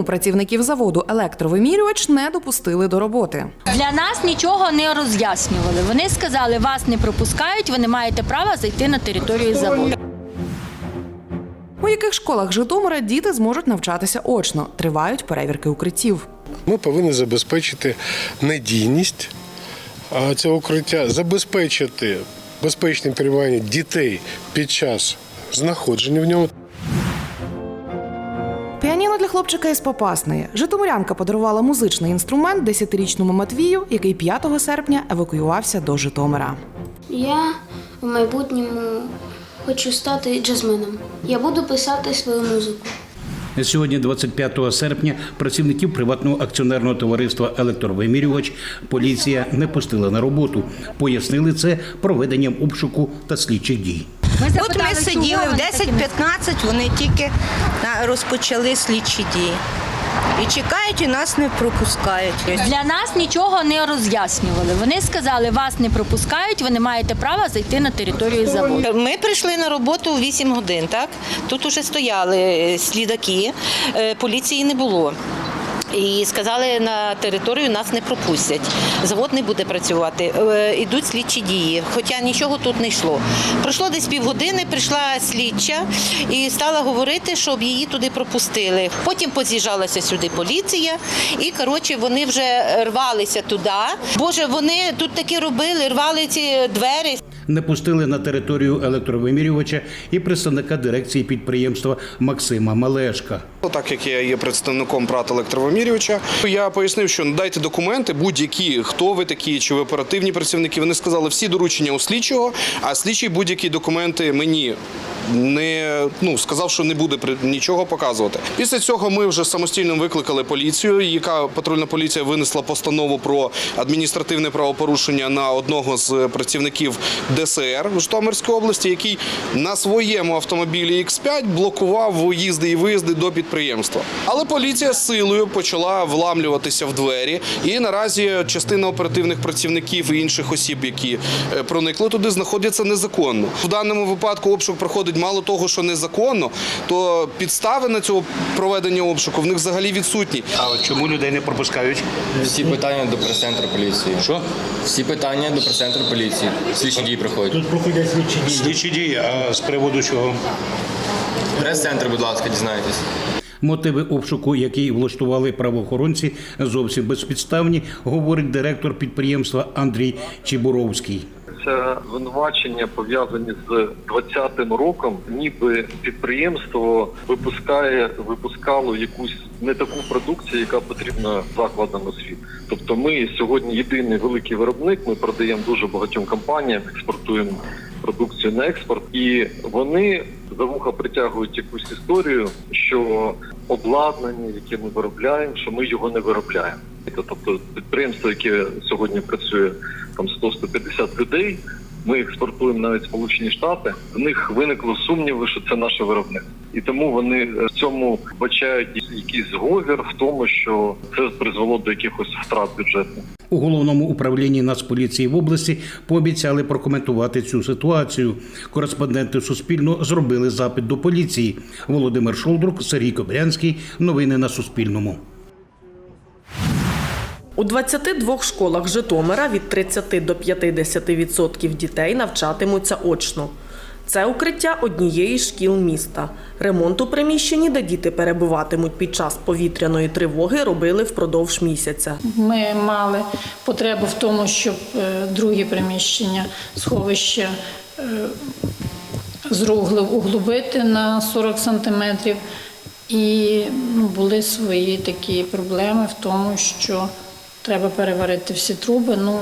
Чому працівників заводу електровимірювач не допустили до роботи? Для нас нічого не роз'яснювали. Вони сказали, вас не пропускають, ви не маєте права зайти на територію заводу. У яких школах Житомира діти зможуть навчатися очно? Тривають перевірки укриттів. Ми повинні забезпечити надійність цього укриття, забезпечити безпечне перебування дітей під час знаходження в ньому. Хлопчика із Попасної. Житомирянка подарувала музичний інструмент 10-річному Матвію, який 5 серпня евакуювався до Житомира. Я в майбутньому хочу стати джазменом. Я буду писати свою музику. Сьогодні, 25 серпня, працівників приватного акціонерного товариства Електровимірювач поліція не пустила на роботу. Пояснили це проведенням обшуку та слідчих дій. От ми сиділи в 10-15, вони тільки на- розпочали слідчі дії. І чекають, і нас не пропускають. Для нас нічого не роз'яснювали. Вони сказали, вас не пропускають, ви не маєте права зайти на територію заводу. Ми прийшли на роботу у 8 годин, так? Тут уже стояли е, слідаки, е, поліції не було. І сказали, на територію нас не пропустять. Завод не буде працювати. Е, Ідуть слідчі дії, хоча нічого тут не йшло. Пройшло десь півгодини, прийшла слідча і стала говорити, щоб її туди пропустили. Потім поз'їжджалася сюди поліція, і коротше вони вже рвалися туди. Боже, вони тут таки робили, рвали ці двері. Не пустили на територію електровимірювача і представника дирекції підприємства Максима Малешка. Так як я є представником ПРАТ електровимірювача, я пояснив, що надайте документи будь-які, хто ви такі, чи ви оперативні працівники. Вони сказали всі доручення у слідчого, а слідчий будь-які документи мені не ну сказав, що не буде нічого показувати. Після цього ми вже самостійно викликали поліцію, яка патрульна поліція винесла постанову про адміністративне правопорушення на одного з працівників ДСР в Житомирській області, який на своєму автомобілі X5 блокував виїзди і виїзди до підприємства. Але поліція силою почала вламлюватися в двері, і наразі частина оперативних працівників і інших осіб, які е, проникли туди, знаходяться незаконно. В даному випадку обшук проходить мало того, що незаконно, то підстави на цього проведення обшуку в них взагалі відсутні. А от чому людей не пропускають? Всі питання до прес-центру поліції. Що? Всі питання до прес-центру поліції. Слідчі дії проходять. Тут проходять слідчі дії. Слідчі дії, а з приводу чого? Прес-центр, будь ласка, дізнайтесь. Мотиви обшуку, який влаштували правоохоронці, зовсім безпідставні, говорить директор підприємства Андрій Чібуровський. Це звинувачення пов'язані з 20-м роком, ніби підприємство випускає випускало якусь не таку продукцію, яка потрібна закладам освіти. Тобто, ми сьогодні єдиний великий виробник. Ми продаємо дуже багатьом компаніям, експортуємо продукцію на експорт, і вони за вуха притягують якусь історію, що обладнання, яке ми виробляємо, що ми його не виробляємо. Тобто підприємство, яке сьогодні працює там 100-150 людей. Ми експортуємо навіть Сполучені Штати. В них виникло сумніви, що це наше виробництво, і тому вони е, в цьому бачають якийсь зговір в тому, що це призвело до якихось втрат бюджетних. У головному управлінні Нацполіції в області пообіцяли прокоментувати цю ситуацію. Кореспонденти Суспільно зробили запит до поліції. Володимир Шолдрук, Сергій Кобрянський. Новини на Суспільному. У 22 школах Житомира від 30 до 50% дітей навчатимуться очно. Це укриття однієї з шкіл міста. Ремонт у приміщенні, де діти перебуватимуть під час повітряної тривоги, робили впродовж місяця. Ми мали потребу в тому, щоб е, друге приміщення сховища е, углубити на 40 сантиметрів. І ну, були свої такі проблеми в тому, що треба переварити всі труби. Ну,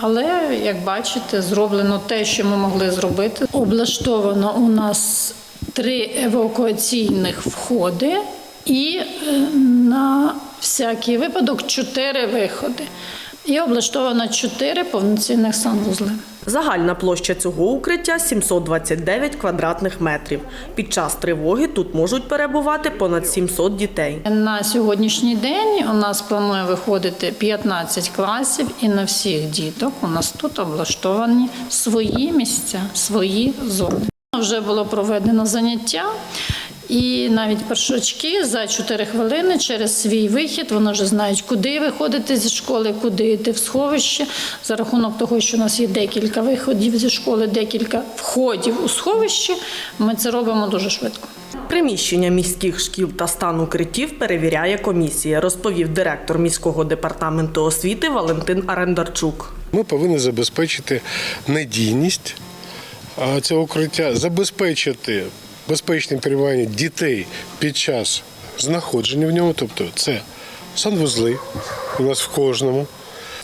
але, як бачите, зроблено те, що ми могли зробити. Облаштовано у нас три евакуаційних входи і е, на всякий випадок чотири виходи. І облаштовано чотири повноцінних санвузли. Загальна площа цього укриття 729 квадратних метрів. Під час тривоги тут можуть перебувати понад 700 дітей. На сьогоднішній день у нас планує виходити 15 класів, і на всіх діток у нас тут облаштовані свої місця, свої зони. Вже було проведено заняття, І навіть першачки за 4 хвилини через свій вихід вони вже знають, куди виходити зі школи, куди йти в сховище. За рахунок того, що у нас є декілька виходів зі школи, декілька входів у сховище, ми це робимо дуже швидко. Приміщення міських шкіл та стан укриттів перевіряє комісія, розповів директор міського департаменту освіти Валентин Арендарчук. Ми повинні забезпечити надійність цього укриття, забезпечити безпечне перебування дітей під час знаходження в ньому. Тобто це санвузли у нас в кожному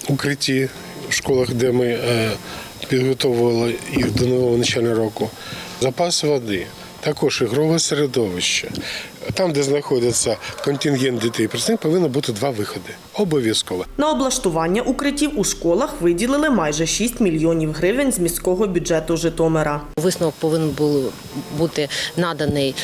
укритті в школах, де ми е, підготовували їх до нового навчального року, запас води. Також ігрове середовище. Там, де знаходиться контингент дітей, цим повинно бути два виходи. Обов'язково. На облаштування укриттів у школах виділили майже 6 мільйонів гривень з міського бюджету Житомира. Висновок повинен був бути наданий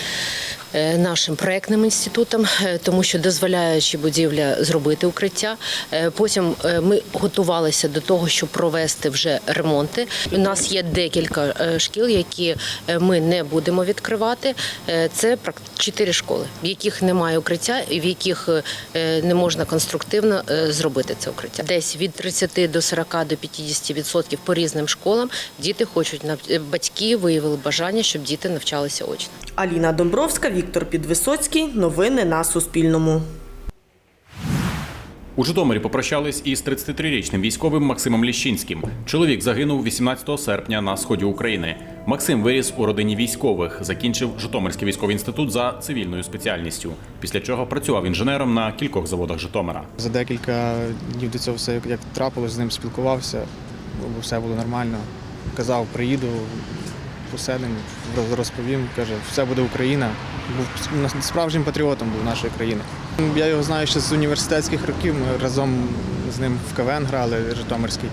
нашим проектним інститутам, е, тому що дозволяючи будівля зробити укриття. Е, Потім е, ми готувалися до того, щоб провести вже ремонти. У нас є декілька е, шкіл, які е, ми не будемо відкривати. Е, Це чотири школи, в яких немає укриття і в яких е, не можна конструктивно е, зробити це укриття. Десь від 30 до 40 до 50 відсотків по різним школам діти хочуть е, батьки виявили бажання, щоб діти навчалися очно. Аліна Домбровська, Віктор Підвисоцький. Новини на Суспільному. У Житомирі попрощались із 33-річним військовим Максимом Ліщинським. Чоловік загинув 18 серпня на сході України. Максим виріс у родині військових, закінчив Житомирський військовий інститут за цивільною спеціальністю. Після чого працював інженером на кількох заводах Житомира. За декілька днів до цього все як- як трапилось, з ним спілкувався, все було нормально. Казав, приїду, поселим, роз- розповім, каже, все буде Україна. Був справжнім патріотом був нашої країни. Я його знаю ще з університетських років. Ми разом з ним в КВН грали Житомирський.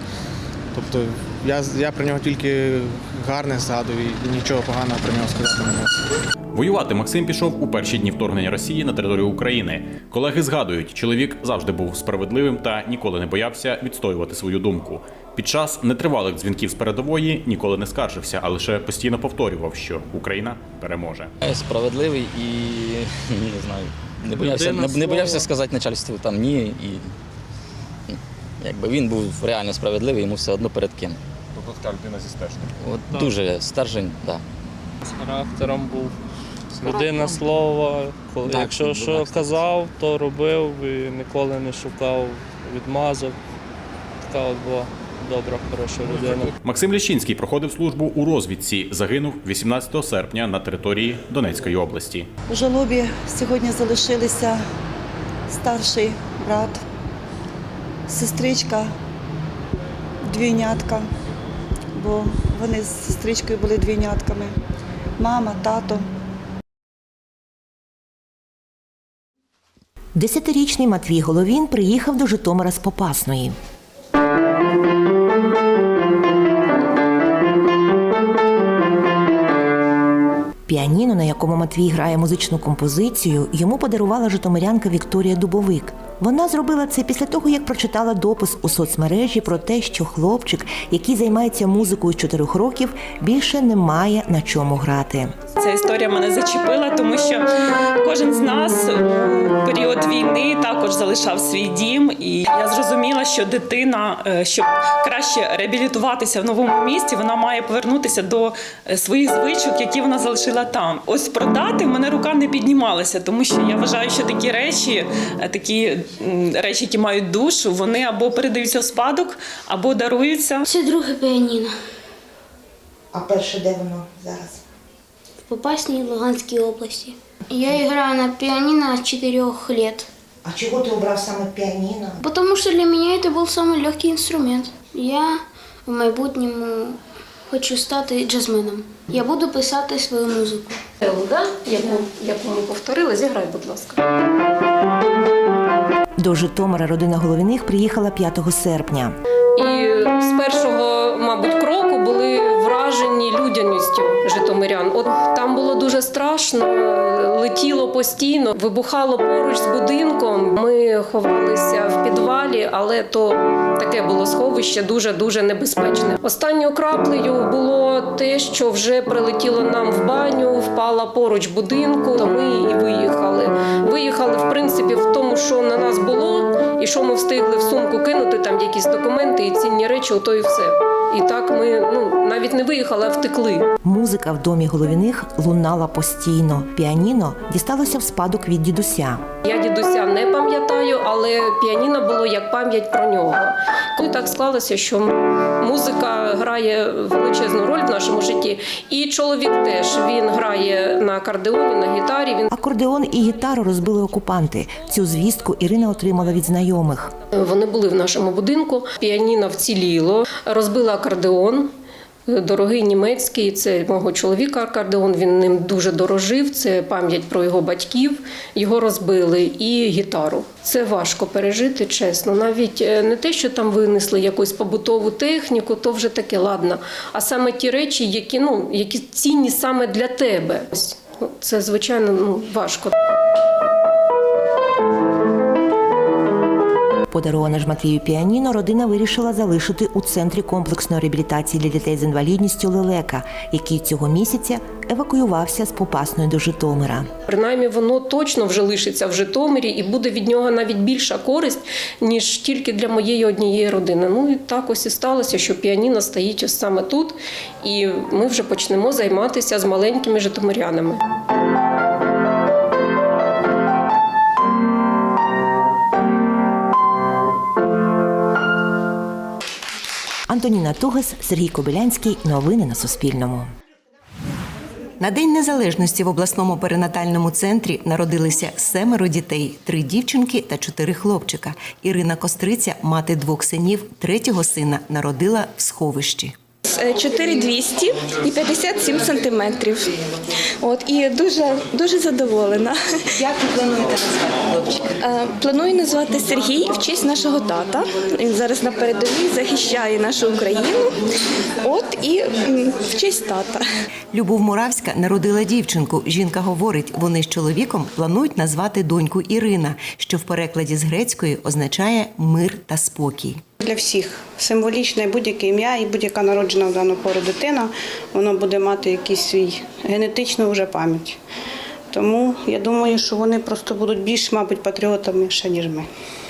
Тобто я, я про нього тільки гарне згадую і нічого поганого про нього сказати не можу. Воювати Максим пішов у перші дні вторгнення Росії на територію України. Колеги згадують, чоловік завжди був справедливим та ніколи не боявся відстоювати свою думку. Під час нетривалих дзвінків з передової ніколи не скаржився, а лише постійно повторював, що Україна переможе. Справедливий і не знаю, не боявся, не, не боявся сказати начальству там ні. І ну, якби він був реально справедливий, йому все одно перед ким. Тобто така людина зі стежки. От дуже стержень, так. з характером був. Людина слова, коли Так, якщо що так. казав, то робив і ніколи не шукав відмазок. Така от була добра, хороша людина. Максим Ліщинський проходив службу у розвідці. Загинув 18 серпня на території Донецької області. У жалобі сьогодні залишилися старший брат, сестричка, двійнятка, бо вони з сестричкою були двійнятками, мама, тато. Десятирічний Матвій Головін приїхав до Житомира з Попасної. Піаніно, на якому Матвій грає музичну композицію, йому подарувала житомирянка Вікторія Дубовик. Вона зробила це після того, як прочитала допис у соцмережі про те, що хлопчик, який займається музикою з 4 років, більше не має на чому грати. Ця історія мене зачепила, тому що кожен з нас у період війни також залишав свій дім, і я зрозуміла, що дитина, е, щоб краще реабілітуватися в новому місті, вона має повернутися до е, своїх звичок, які вона залишила там. Ось продати в мене рука не піднімалася, тому що я вважаю, що такі речі, е, такі речі, які мають душу, вони або передаються в спадок, або даруються. Це друге піаніно А перше де воно зараз? в Попасній Луганській області. Я граю на пианино с 4 лет. А чого ти обрав саме піаніно? Потому что для меня это был самый легкий инструмент. Я в майбутньому хочу стати джазменом. Я буду писати свою музику. Елда, яку, яку ми повторили, зіграй, будь ласка. До Житомира родина Головіних приїхала 5 серпня. І з першого, мабуть, кроку були вражені людяністю житомирян. От там було дуже страшно, летіло постійно, вибухало поруч з будинком. Ми ховалися в підвалі, але то таке було сховище дуже дуже небезпечне. Останньою краплею було те, що вже прилетіло нам в баню, впала поруч будинку. То ми і виїхали. Виїхали в принципі в тому, що на нас було, і що ми встигли в сумку кинути там якісь документи і цінні речі, ото і все. І так ми ну навіть не виїхали, а втекли. Музика в домі головіних лунала постійно. Піаніно дісталося в спадок від дідуся. Я дідуся не пам'ятаю, але піаніно було як пам'ять про нього. І так склалося, що музика грає величезну роль в нашому житті. І чоловік теж він грає на акордеоні, на гітарі. Він Акордеон і гітару розбили окупанти. Цю звістку Ірина отримала від знайомих. Вони були в нашому будинку. Піаніно вціліло, розбили акордеон. Дорогий німецький, це мого чоловіка акордеон. Він ним дуже дорожив. Це пам'ять про його батьків. Його розбили і гітару. Це важко пережити, чесно. Навіть е, не те, що там винесли якусь побутову техніку, то вже таке ладно. А саме ті речі, які ну які цінні саме для тебе. Ось, Це звичайно ну важко. Подароване ж Матвію піаніно родина вирішила залишити у центрі комплексної реабілітації для дітей з інвалідністю Лелека, який цього місяця евакуювався з Попасної до Житомира. Принаймні, воно точно вже лишиться в Житомирі і буде від нього навіть більша користь, ніж тільки для моєї однієї родини. Ну і так ось і сталося, що піаніно стоїть саме тут, і ми вже почнемо займатися з маленькими житомирянами. Антоніна Тугас, Сергій Кобилянський. Новини на Суспільному. На День Незалежності в обласному перинатальному центрі народилися семеро дітей: три дівчинки та чотири хлопчика. Ірина Костриця, мати двох синів, третього сина народила в сховищі. 4200 і 57 сантиметрів. От і дуже дуже задоволена. Як ви плануєте назвати хлопчика? Е, Планую назвати Сергій в честь нашого тата. Він зараз на передовій захищає нашу Україну. От і в честь тата. Любов Муравська народила дівчинку. Жінка говорить, вони з чоловіком планують назвати доньку Ірина, що в перекладі з грецької означає мир та спокій. Для всіх символічне будь-яке ім'я і будь-яка народжена в дану пору дитина, воно буде мати якийсь свій генетичну вже пам'ять. Тому я думаю, що вони просто будуть більш, мабуть, патріотами ще ніж ми.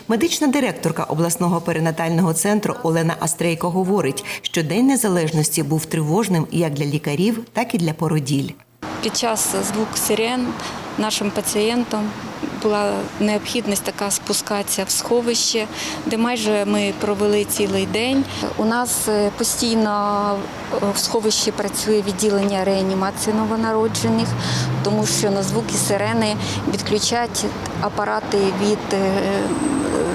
Медична директорка обласного перинатального центру Олена Астрейко говорить, що День Незалежності був тривожним як для лікарів, так і для породіль. Під час звуку сирен нашим пацієнтам була необхідність така спускатися в сховище, де майже ми провели цілий день. У нас е, постійно е, в сховищі працює відділення реанімації новонароджених, тому що на звуки сирени відключать апарати від е,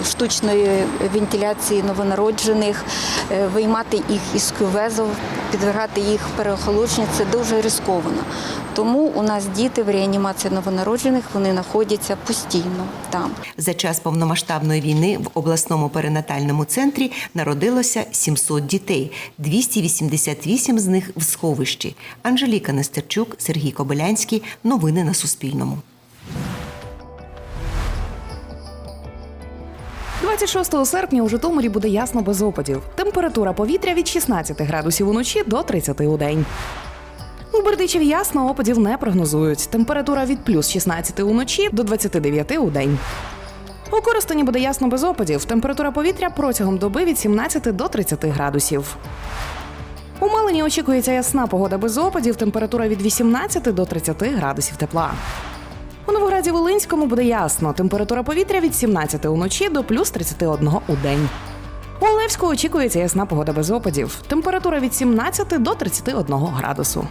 штучної вентиляції новонароджених, е, виймати їх із кювезу, підвергати їх переохолодженню – це дуже ризиковано. Тому у нас діти в реанімації новонароджених вони знаходяться постійно там. За час повномасштабної війни в обласному перинатальному центрі народилося 700 дітей, 288 з них в сховищі. Анжеліка Нестерчук, Сергій Кобилянський. Новини на Суспільному. 26 серпня у Житомирі буде ясно без опадів. Температура повітря від 16 градусів уночі до 30 у день. У Бердичеві ясно опадів не прогнозують. Температура від плюс 16 уночі до 29 у день. У Коростені буде ясно без опадів. Температура повітря протягом доби від 17 до 30 градусів. У Малині очікується ясна погода без опадів. Температура від 18 до 30 градусів тепла. У Новограді Волинському буде ясно. Температура повітря від 17 уночі до плюс 31 у день. У Олевську очікується ясна погода без опадів. Температура від 17 до 31 градусу.